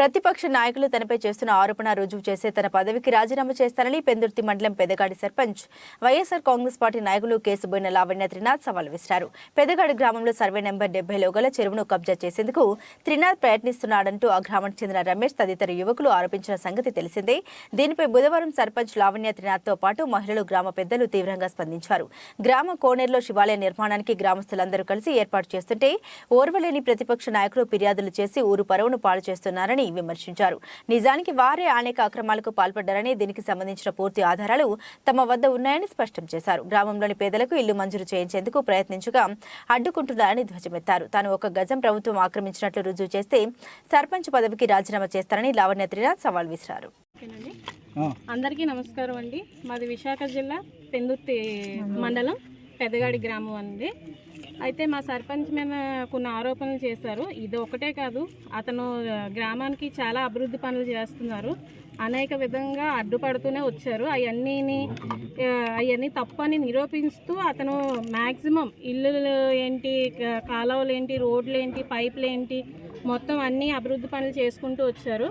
ప్రతిపక్ష నాయకులు తనపై చేస్తున్న ఆరోపణ రుజువు చేసే తన పదవికి రాజీనామా చేస్తానని పెందుర్తి మండలం Pedagadi sarpanch Y S R Congress party నాయకులు కేసుబోయిన లావణ్య త్రినాథ్ సవాల్ విసిరారు. పెదగాడి గ్రామంలో సర్వే నెంబర్ డెబ్బైలో గల చెరువును కబ్జా చేసేందుకు త్రినాథ్ ప్రయత్నిస్తున్నాడంటూ ఆ గ్రామానికి చెందిన రమేష్ తదితర యువకులు ఆరోపించిన సంగతి తెలిసిందే. దీనిపై బుధవారం సర్పంచ్ లావణ్య త్రినాథ్తో పాటు మహిళలు గ్రామ పెద్దలు తీవ్రంగా స్పందించారు. గ్రామ కోనేరులో శివాలయ నిర్మాణానికి గ్రామస్తులందరూ కలిసి ఏర్పాటు చేస్తుంటే ఓర్వలేని ప్రతిపక్ష నాయకులు ఫిర్యాదులు చేసి ఊరు పరువును పాడు చేస్తున్నారని విమర్శించారు. నిజానికి వారే అనేక అక్రమాలకు పాల్పడ్డారని దీనికి సంబంధించిన పూర్తి ఆధారాలు తమ వద్ద ఉన్నాయని స్పష్టం చేశారు. గ్రామంలోని పేదలకు ఇల్లు మంజూరు చేయించేందుకు ప్రయత్నించగా అడ్డుకుంటున్నారని ధ్వజమెత్తారు. తాను ఒక గజం ప్రభుత్వం ఆక్రమించినట్లు రుజువు చేస్తే సర్పంచ్ పదవికి రాజీనామా చేస్తారని లావణ్య త్రినాథ్ సవాల్ విసిరారు. అందరికీ నమస్కారం అండి. మాది విశాఖ జిల్లా పెందుర్తి మండలం. పెద్దగాడి గ్రామం అండి. అయితే మా సర్పంచ్ మీద కొన్ని ఆరోపణలు చేశారు. ఇది ఒకటే కాదు అతను గ్రామానికి చాలా అభివృద్ధి పనులు చేస్తున్నారు. అనేక విధంగా అడ్డుపడుతూనే వచ్చారు. అవన్నీ అవన్నీ తప్పని నిరూపిస్తూ అతను మ్యాక్సిమం ఇల్లులు ఏంటి కాలువలు ఏంటి రోడ్లు ఏంటి పైపులు ఏంటి మొత్తం అన్నీ అభివృద్ధి పనులు చేసుకుంటూ వచ్చారు.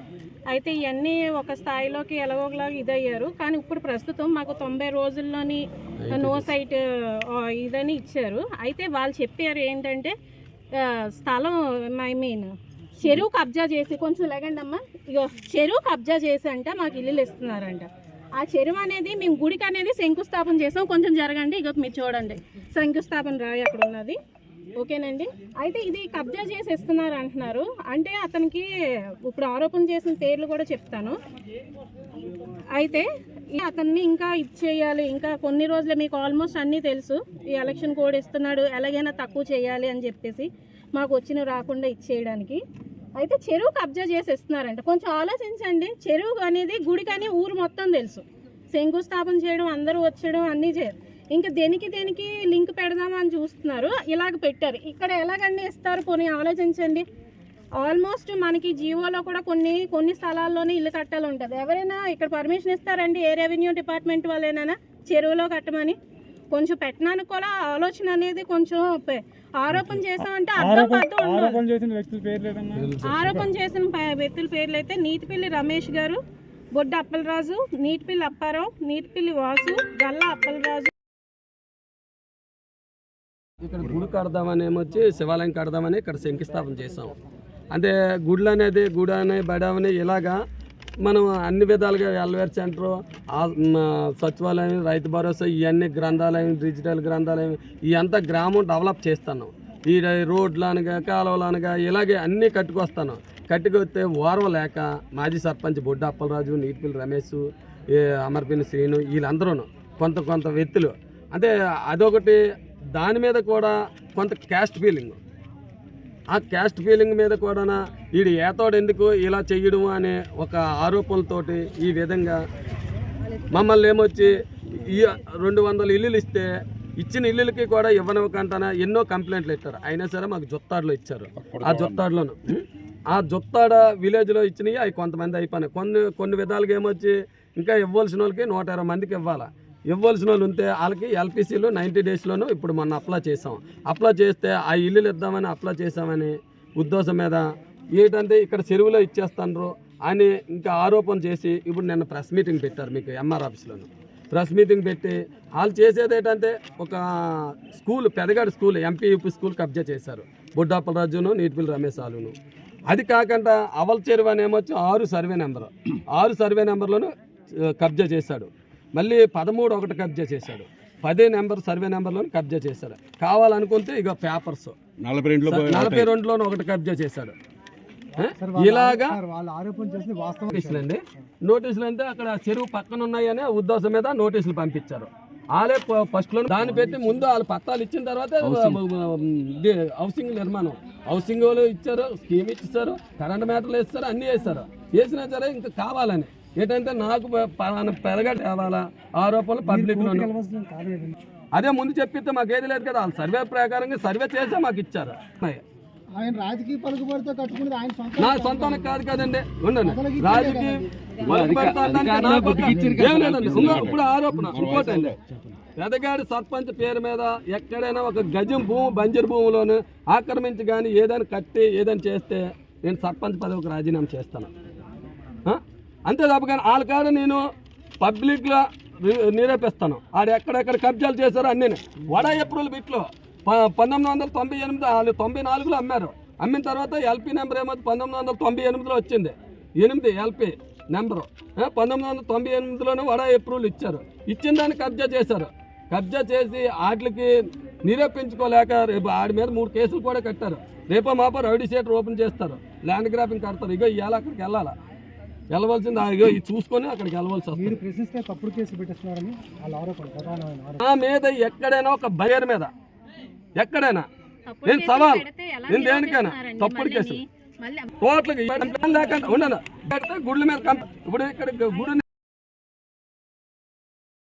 అయితే ఇవన్నీ ఒక స్థాయిలోకి ఎలాగోలాగా ఇదయ్యారు. కానీ ఇప్పుడు ప్రస్తుతం మాకు తొంభై రోజుల్లోని నో సైట్ ఇదని ఇచ్చారు. అయితే వాళ్ళు చెప్పారు ఏంటంటే స్థలం ఐ మీన్ చెరువు కబ్జా చేసి కొంచెం లేకండి అమ్మా ఇగో చెరువు కబ్జా చేసి అంట మాకు ఇల్లులు ఇస్తున్నారంట. ఆ చెరువు అనేది మేము గుడికి అనేది శంకుస్థాపన చేసాం. కొంచెం జరగండి ఇగో మీరు చూడండి. శంకుస్థాపన రాయి అక్కడ ఉన్నది ఓకేనండి. అయితే ఇది కబ్జా చేసి ఇస్తున్నారు అంటున్నారు. అంటే అతనికి ఇప్పుడు ఆరోపణ చేసిన పేర్లు కూడా చెప్తాను. అయితే అతన్ని ఇంకా ఇచ్చేయాలి ఇంకా కొన్ని రోజులు మీకు ఆల్మోస్ట్ అన్నీ తెలుసు. ఈ ఎలక్షన్ కోడ్ ఇస్తున్నాడు. ఎలాగైనా తక్కువ చేయాలి అని చెప్పేసి మాకు వచ్చిన రాకుండా ఇచ్చేయడానికి. అయితే చెరువు కబ్జా చేసి ఇస్తున్నారంట కొంచెం ఆలోచించండి. చెరువు అనేది గుడి కానీ ఊరు మొత్తం తెలుసు. శంకుస్థాపన చేయడం అందరూ వచ్చడం అన్నీ చేయరు ఇంకా దేనికి దేనికి లింక్ పెడదామని చూస్తున్నారు. ఇలాగ పెట్టారు. ఇక్కడ ఎలాగండి ఇస్తారు? కొన్ని ఆలోచించండి. ఆల్మోస్ట్ మనకి జీవోలో కూడా కొన్ని కొన్ని స్థలాల్లోనే ఇల్లు కట్టాలి ఉంటుంది. ఎవరైనా ఇక్కడ పర్మిషన్ ఇస్తారండి? ఏ రెవెన్యూ డిపార్ట్మెంట్ వాళ్ళేనా చెరువులో కట్టమని. కొంచెం పెట్టడానికి కూడా ఆలోచన అనేది కొంచెం ఆరోపణ చేసామంటే అర్థం ఆరోపణ చేసిన వ్యక్తుల పేరు లేదన్నా ఆరోపణ చేసిన వ్యక్తుల పేర్లు అయితే నీటిపల్లి రమేష్ గారు బొడ్డ అప్పలరాజు నీటిపల్లి అప్పారావు నీటిపల్లి వాసు గల్ల అప్పలరాజు ఇక్కడ గుడి కడదామని ఏమొచ్చి శివాలయం కడదామని ఇక్కడ శంకుస్థాపన చేసాం అంటే గుడ్లు అనేది గుడి అనే బడి అని ఇలాగా మనం అన్ని విధాలుగా ఎల్వేర్ సెంటర్ సచివాలయం రైతు భరోసా ఇవన్నీ గ్రంథాలయం డిజిటల్ గ్రంథాలయం ఇవంతా గ్రామం డెవలప్ చేస్తాను. ఈ రోడ్లు అనగా కాలువలు అనగా ఇలాగే అన్నీ కట్టుకొస్తాను. కట్టుకొస్తే ఓర్వ లేక మాజీ సర్పంచ్ బొడ్డు అప్పలరాజు నీటిపిల్లి రమేష్ ఏ శ్రీను వీళ్ళందరూ కొంత కొంత వ్యక్తులు. అంటే అదొకటి దాని మీద కూడా కొంత క్యాస్ట్ ఫీలింగ్ ఆ క్యాస్ట్ ఫీలింగ్ మీద కూడా వీడు ఏతోడు ఎందుకు ఇలా చెయ్యడం అనే ఒక ఆరోపణలతోటి ఈ విధంగా మమ్మల్ని ఏమొచ్చి ఈ రెండు వందల ఇల్లులు ఇస్తే ఇచ్చిన ఇల్లులకి కూడా ఇవ్వనివ్వకంటానా ఎన్నో కంప్లైంట్లు ఇచ్చారు. అయినా సరే మాకు జొత్తాడులో ఇచ్చారు. ఆ జొత్తాడులోను. ఆ జొత్తాడ విలేజ్లో ఇచ్చినవి అవి కొంతమంది అయిపోయినాయి. కొన్ని కొన్ని విధాలుగా ఏమొచ్చి ఇంకా ఇవ్వాల్సిన వాళ్ళకి నూట ఇరవై మందికి ఇవ్వాలా. ఇవ్వాల్సిన వాళ్ళు ఉంటే వాళ్ళకి ఎల్పిసిలో నైంటీ డేస్లోనూ ఇప్పుడు మొన్న అప్లై చేసాం అప్లై చేస్తే ఆ ఇల్లులు ఇద్దామని అప్లై చేసామని ఉద్దేశం మీద ఏంటంటే ఇక్కడ చెరువులో ఇచ్చేస్తాను అని ఇంకా ఆరోపణ చేసి ఇప్పుడు నిన్న ప్రెస్ మీటింగ్ పెట్టారు మీకు ఎంఆర్ ఆఫీస్లోను. ప్రెస్ మీటింగ్ పెట్టి వాళ్ళు చేసేది ఏంటంటే ఒక school Pedagadu school MP UP school కబ్జా చేశారు. బుడ్డాపలరాజును నీటిపల్లి రమేష్ ఆలును అది కాకుండా అవల్ చెరువు అనేమొచ్చి ఆరు సర్వే నెంబర్. ఆరు సర్వే నెంబర్లను కబ్జా చేశాడు. మళ్ళీ పదమూడు ఒకటి కబ్జా చేశాడు. పదే నెంబర్ సర్వే నెంబర్లను కబ్జా చేశాడు. కావాలనుకుంటే ఇక పేపర్స్. నలభై రెండులో నలభై రెండులోను ఒకటి కబ్జా చేశాడు? ఇలాగా నోటీసులు అండి. నోటీసులు అంటే అక్కడ చెరువు పక్కన ఉన్నాయనే ఉద్దేశం మీద నోటీసులు పంపించారు. వాళ్ళే ఫస్ట్లో దాన్ని పెట్టి ముందు వాళ్ళు పత్రాలు ఇచ్చిన తర్వాత హౌసింగ్ నిర్మాణం. హౌసింగ్ వాళ్ళు ఇచ్చారు స్కీమ్ ఇచ్చారు కరెంట్ మీటర్లు వేస్తారు అన్ని వేస్తారు. వేసినా సరే ఇంకా కావాలని. ఏంటంటే నాకు పలానా పెరగ తేవాలా? ఆరోపణలు పబ్లిక్ అదే ముందు చెప్పితే మాకు ఏది లేదు కదా వాళ్ళు సర్వే ప్రకారంగా సర్వే చేసే మాకు ఇచ్చారు. ఆయన రాజకీయ పలుకుబడితో కట్టుకున్నది ఆయన సొంత నా సొంతానికి కాదు కదండి. ఉండండి. రాజకీయ ఇప్పుడు ఆరోపణ ఇంకోటి అండి. పెదగాడి సర్పంచ్ పేరు మీద ఎక్కడైనా ఒక గజం భూమి బంజరు భూమిలోను ఆక్రమించి కానీ ఏదైనా కట్టి ఏదైనా చేస్తే నేను సర్పంచ్ పదవికి రాజీనామా చేస్తాను? అంతే తప్ప కానీ వాళ్ళ కాడ నేను పబ్లిక్గా నిరూపిస్తాను. ఆడ ఎక్కడెక్కడ కబ్జాలు చేశారో అన్నీ వడ ఎప్రూల్ బిట్లో ప- పంతొమ్మిది వందల తొంభై ఎనిమిది వాళ్ళు తొంభై నాలుగులో అమ్మారు. అమ్మిన తర్వాత ఎల్పి నెంబర్ ఏమో పంతొమ్మిది వందల తొంభై ఎనిమిదిలో వచ్చింది. ఎనిమిది ఎల్పి నెంబరు. పంతొమ్మిది వందల తొంభై ఎనిమిదిలోనే వడ ఎప్రూవల్ ఇచ్చారు. ఇచ్చిన దాన్ని కబ్జా చేశారు. కబ్జా చేసి వాటికి నిరూపించుకోలేక రేపు ఆడి మీద మూడు కేసులు కూడా కట్టారు. రేపో మాపో రౌడీ షీటర్ ఓపెన్ చేస్తారు. ల్యాండ్ గ్రాఫింగ్ కడతారు. ఇగో ఇవాళ అక్కడికి వెళ్ళాలా? వెళ్ళవలసింది ఇది చూసుకొని అక్కడికి వెళ్ళవలసి వస్తుంది. మీరు ప్రశ్నిస్తే తప్పుడు కేసు పెట్టేస్తున్నారని వాళ్ళ ఆరోపణ ప్రధానమైన ఆరోపణ నా మీద ఎక్కడైనా ఒక బయర్ మీద ఎక్కడైనా నేను సవాల్ నేను దేనికైనా తప్పుడు కేసు ప్లాన్ లేకుండా ఉండను. గుడ్ల మీద ఇప్పుడు ఇక్కడ గుడి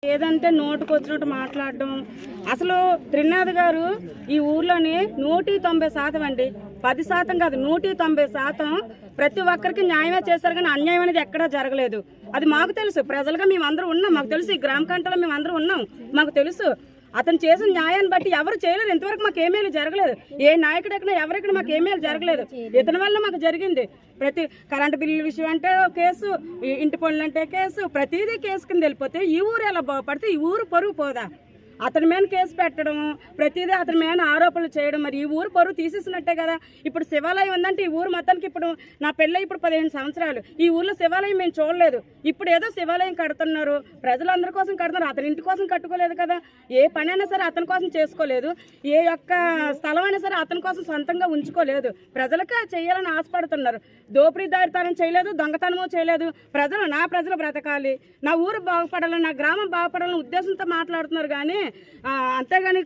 ఏదంటే నోటుకు వచ్చినట్టు మాట్లాడడం. అసలు త్రినాథ్ గారు ఈ ఊర్లోని నూటి తొంభై శాతం అండి. పది శాతం కాదు నూటి తొంభై శాతం ప్రతి ఒక్కరికి న్యాయమే చేశారు కానీ అన్యాయం అనేది ఎక్కడా జరగలేదు. అది మాకు తెలుసు. ప్రజలుగా మేము అందరూ ఉన్నాం. మాకు తెలుసు ఈ గ్రామ కంటలో మేము ఉన్నాం. మాకు తెలుసు. అతను చేసిన న్యాయాన్ని బట్టి ఎవరు చేయలేరు. ఇంతవరకు మాకు ఏమేలు జరగలేదు. ఏ నాయకుడు ఎక్కడ ఎవరెక్కడ మాకు ఏమేలు జరగలేదు. ఇతని వల్ల మాకు జరిగింది. ప్రతి కరెంటు బిల్లు విషయం అంటే కేసు ఇంటి పనులు అంటే కేసు ప్రతిదీ కేసు కింద వెళ్ళిపోతే ఈ ఊరు ఎలా బాగుపడితే ఈ ఊరు పొరుగు పోదా? అతని మీద కేసు పెట్టడం ప్రతిదీ అతని మీద ఆరోపణలు చేయడం మరి ఈ ఊరు పరువు తీసేసినట్టే కదా. ఇప్పుడు శివాలయం ఉందంటే ఈ ఊరు మొత్తానికి ఇప్పుడు నా పెళ్ళి ఇప్పుడు పదిహేను సంవత్సరాలు. ఈ ఊర్లో శివాలయం మేము చూడలేదు. ఇప్పుడు ఏదో శివాలయం కడుతున్నారు. ప్రజలందరి కోసం కడుతున్నారు. అతని ఇంటి కోసం కట్టుకోలేదు కదా. ఏ పని అయినా సరే అతని కోసం చేసుకోలేదు. ఏ యొక్క స్థలం అయినా సరే అతని కోసం సొంతంగా ఉంచుకోలేదు. ప్రజలకే చేయాలని ఆశపడుతున్నారు. దోపిడీదారితనం చేయలేదు దొంగతనము చేయలేదు. ప్రజలు నా ప్రజలు బ్రతకాలి. నా ఊరు బాగుపడాలని నా గ్రామం బాగుపడాలని ఉద్దేశంతో మాట్లాడుతున్నారు కానీ అంతేగాని